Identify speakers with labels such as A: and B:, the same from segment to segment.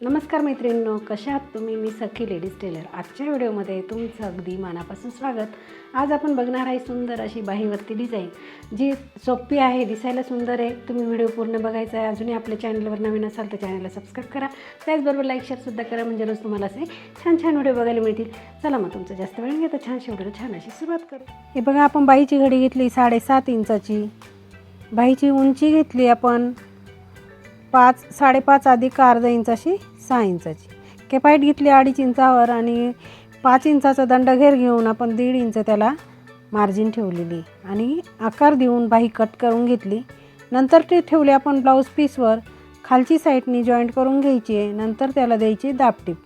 A: नमस्कार मैत्रिणींनो कशा आहात तुम्ही? मी सखी लेडीज टेलर. आजच्या व्हिडिओमध्ये तुमचं अगदी मनापासून स्वागत. आज आपण बघणार आहे सुंदर अशी बाहीवरती डिझाईन जी सोपी आहे दिसायला सुंदर आहे. तुम्ही व्हिडिओ पूर्ण बघायचा आहे. अजूनही आपल्या चॅनलवर नवीन असाल तर चॅनलला सबस्क्राईब करा. त्याचबरोबर लाईक शेअरसुद्धा करा. म्हणजे रोज तुम्हाला असे छान छान व्हिडिओ बघायला मिळतील. चला मग तुमचं जास्त वेळ घेता छान व्हिडिओ छान अशी सुरुवात करू. हे बघा आपण बाईची घडी घेतली साडेसात इंचाची. बाईची उंची घेतली आपण पाच साडेपाच अधिक अर्धा इंचाची सहा इंचाची. केपाईट घेतली अडीच इंचावर आणि पाच इंचाचा दंडघेर घेऊन आपण दीड इंच त्याला मार्जिन ठेवलेली. आणि आकार देऊन बाही कट करून घेतली. नंतर ते ठेवले आपण ब्लाऊज पीसवर खालची साईडनी जॉईंट करून घ्यायची आहे. नंतर त्याला द्यायची दापटीप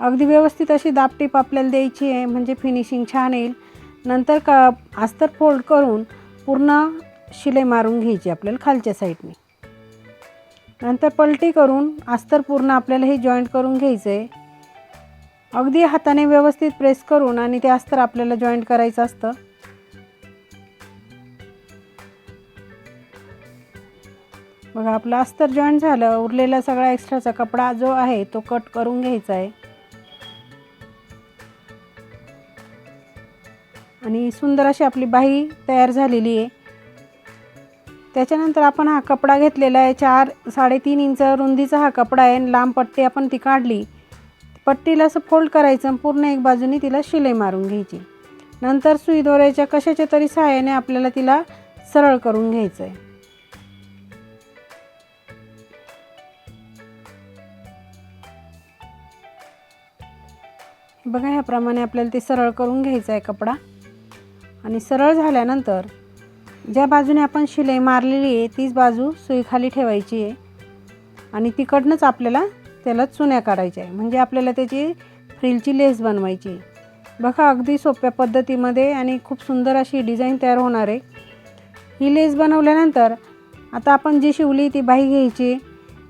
A: अगदी व्यवस्थित अशी दापटीप आपल्याला द्यायची आहे. म्हणजे फिनिशिंग छान येईल. नंतर का अस्तर फोल्ड करून पूर्ण शिलाई मारून घ्यायची आपल्याला खालच्या साईडने नंतर पलटी करून अस्तर पूर्ण आपल्याला हे जॉईंट करून घ्यायचं. आहे अगदी हाताने व्यवस्थित प्रेस करून आणि ते अस्तर आपल्याला जॉईंट करायचं असतं. बघा आपलं अस्तर जॉईंट झालं उरलेला सगळा एक्स्ट्राचा कपडा जो आहे तो कट करून घ्यायचा आहे. आणि सुंदर अशी आपली बाही तयार झालेली आहे. त्याच्यानंतर आपण हा कपडा घेतलेला आहे. चार साडेतीन इंच रुंदीचा हा कपडा आहे लांब पट्टी आपण ती काढली. पट्टीला असं फोल्ड करायचं पूर्ण एक बाजूने तिला शिलाई मारून घ्यायची. नंतर सुई दोऱ्याच्या कशाच्या तरी सहाय्याने आपल्याला तिला सरळ करून घ्यायचं आहे बघा ह्याप्रमाणे आपल्याला ते सरळ करून घ्यायचं आहे कपडा. आणि सरळ झाल्यानंतर ज्या बाजूने आपण शिलाई मारलेली आहे तीच बाजू सुईखाली ठेवायची आहे. आणि तिकडनंच आपल्याला त्याला चुन्या काढायच्या आहे. म्हणजे आपल्याला त्याची फ्रिलची लेस बनवायची आहे. बघा अगदी सोप्या पद्धतीमध्ये आणि खूप सुंदर अशी डिझाईन तयार होणार आहे. ही लेस बनवल्यानंतर आता आपण जी शिवली ती बाही घ्यायची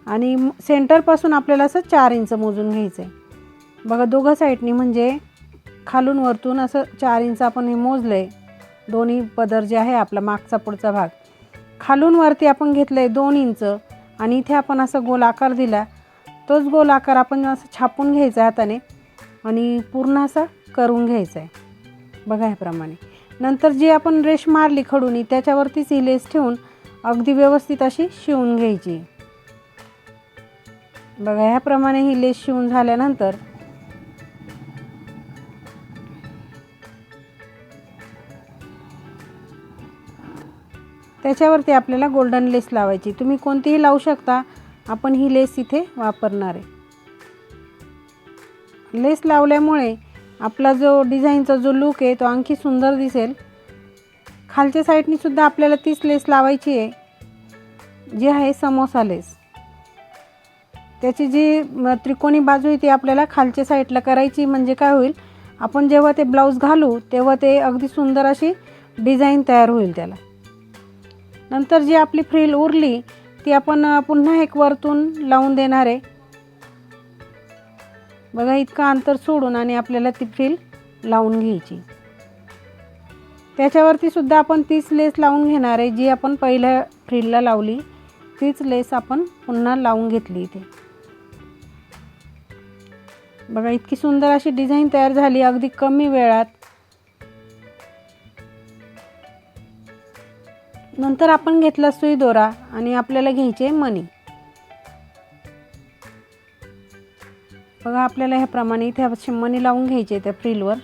A: आणि सेंटरपासून आपल्याला असं चार इंच मोजून घ्यायचं आहे. बघा दोघं साईडनी म्हणजे खालून वरतून असं चार इंच आपण हे मोजलं आहे दोन्ही पदर जे आहे आपला मागचा पुढचा भाग. खालून वरती आपण घेतलं आहे दोन इंच आणि इथे आपण असं गोल आकार दिला. तोच गोल आकार आपण असं छापून घ्यायचा हाताने आणि पूर्ण असा करून घ्यायचा आहे बघा ह्याप्रमाणे. नंतर जी आपण रेश मारली खडूनी त्याच्यावरतीच ही लेस ठेवून अगदी व्यवस्थित अशी शिवून घ्यायची. बघा ह्याप्रमाणे ही लेस शिवून झाल्यानंतर त्याच्यावरती आपल्याला गोल्डन लेस लावायची. तुम्ही कोणतीही लावू शकता. आपण ही लेस इथे वापरणार आहे. लेस लावल्यामुळे आपला जो डिझाईनचा जो लुक आहे तो आणखी सुंदर दिसेल. खालच्या साईडनी सुद्धा आपल्याला तीच लेस लावायची आहे. जी आहे समोसा लेस त्याची जी त्रिकोणी बाजू आहे ती आपल्याला खालच्या साईडला करायची म्हणजे काय होईल? आपण जेव्हा ते ब्लाऊज घालू तेव्हा ते अगदी सुंदर अशी डिझाईन तयार होईल त्याला. नंतर जी आपली फ्रील उरली ती आपण पुन्हा एक वरतून लावून देणार आहे. बघा इतकं अंतर सोडून आणि आपल्याला ती फ्रील लावून घ्यायची. त्याच्यावरती सुद्धा आपण तीच लेस लावून घेणार आहे जी आपण पहिल्या फ्रीलला लावली. तीच लेस आपण पुन्हा लावून घेतली इथे. बघा इतकी सुंदर अशी डिझाईन तयार झाली अगदी कमी वेळात. नंतर आपण घेतला सुई दोरा आणि आपल्याला घ्यायचे मनी बघा आपल्याला ह्याप्रमाणे इथे असे मनी लावून घ्यायचे त्या फ्रीलवर.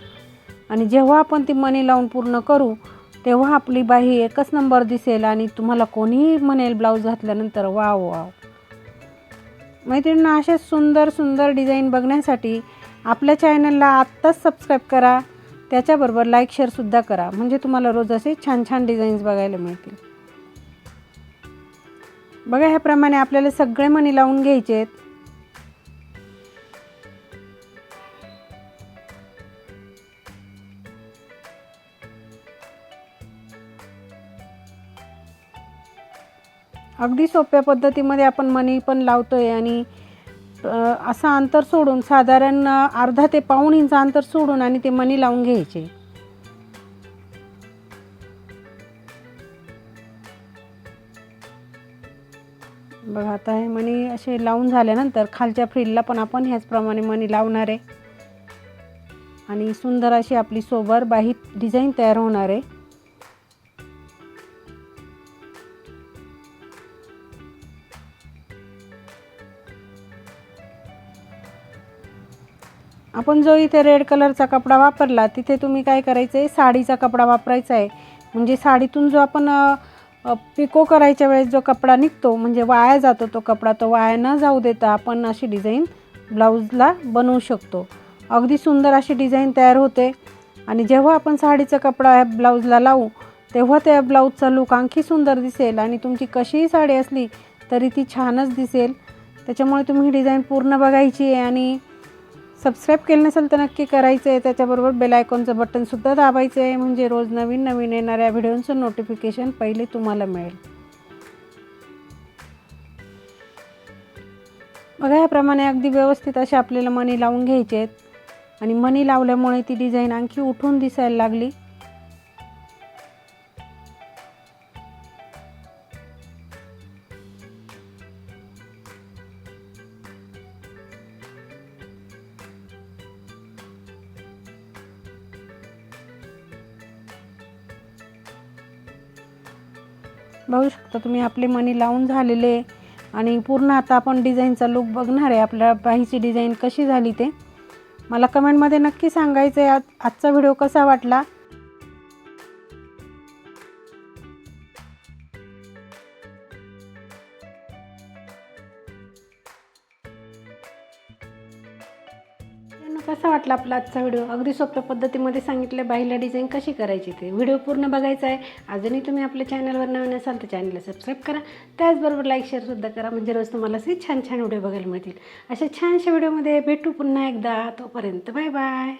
A: आणि जेव्हा आपण ती मनी लावून पूर्ण करू तेव्हा आपली बाही एकच नंबर दिसेल आणि तुम्हाला कोणीही म्हणेल ब्लाऊज घातल्यानंतर वाव वाव. मैत्रिणींना अशा सुंदर सुंदर डिझाईन बघण्यासाठी आपल्या चॅनलला आत्ताच सबस्क्राईब करा. त्याच्याबरोबर लाईक शेअरसुद्धा करा. म्हणजे तुम्हाला रोज असे छान छान डिझाईन्स बघायला मिळतील. बघा ह्याप्रमाणे आपल्याला सगळे मणी लावून घ्यायचे आहेत अगदी सोप्या पद्धतीमध्ये आपण मणी पण लावतोय आणि असं अंतर सोडून साधारण अर्धा ते पाऊण इंच अंतर सोडून आणि ते मणी लावून घ्यायचे. बघा आता हे मणी असे लावून झाल्यानंतर खालच्या फ्रीलला पण आपण ह्याचप्रमाणे मणी लावणार आहे. आणि सुंदर अशी आपली सोबर बाहीत डिझाईन तयार होणार आहे. आपण जो इथे रेड कलरचा कपडा वापरला तिथे तुम्ही काय करायचं आहे साडीचा कपडा वापरायचा आहे. म्हणजे साडीतून जो आपण पिको करायच्या वेळेस जो कपडा निघतो म्हणजे वाया जातो तो कपडा तो वाया न जाऊ देता आपण अशी डिझाईन ब्लाऊजला बनवू शकतो. अगदी सुंदर अशी डिझाईन तयार होते. आणि जेव्हा आपण साडीचा कपडा ह्या ब्लाऊजला लावू तेव्हा त्या ब्लाऊजचा लुक आणखी सुंदर दिसेल आणि तुमची कशीही साडी असली तरी ती छानच दिसेल. त्याच्यामुळे तुम्ही ही डिझाईन पूर्ण बघायची आहे आणि सबस्क्राईब केलं नसेल तर नक्की करायचं आहे. त्याच्याबरोबर बेल आयकॉनचं बटनसुद्धा दाबायचं आहे. म्हणजे रोज नवीन नवीन येणाऱ्या व्हिडिओचं नोटिफिकेशन पहिले तुम्हाला मिळेल. बघा ह्याप्रमाणे अगदी व्यवस्थित असे आपल्याला मणी लावून घ्यायचे आहेत. आणि मणी लावल्यामुळे ती डिझाईन आणखी उठून दिसायला लागली. बघू शकता तुम्ही आपले मनी लावून झालेले आणि पूर्ण आता आपण डिझाईनचा लुक बघणार आहे. आपल्या बाहीची डिझाईन कशी झाली ते. मला कमेंटमध्ये नक्की सांगायचं आहे आज आजचा व्हिडिओ कसा वाटला? कसा वाटला आपला आजचा व्हिडिओ? अगदी सोप्या पद्धतीमध्ये सांगितलं बाईला डिझाईन कशी करायची ते. व्हिडिओ पूर्ण बघायचा आहे. अजूनही तुम्ही आपल्या चॅनलवर नवीन असाल तर चॅनलला सबस्क्राईब करा. त्याचबरोबर लाईक शेअरसुद्धा करा. म्हणजे रोज तुम्हाला असे छान छान व्हिडिओ बघायला मिळतील. अशा छानशा व्हिडिओमध्ये भेटू पुन्हा एकदा. तोपर्यंत बाय बाय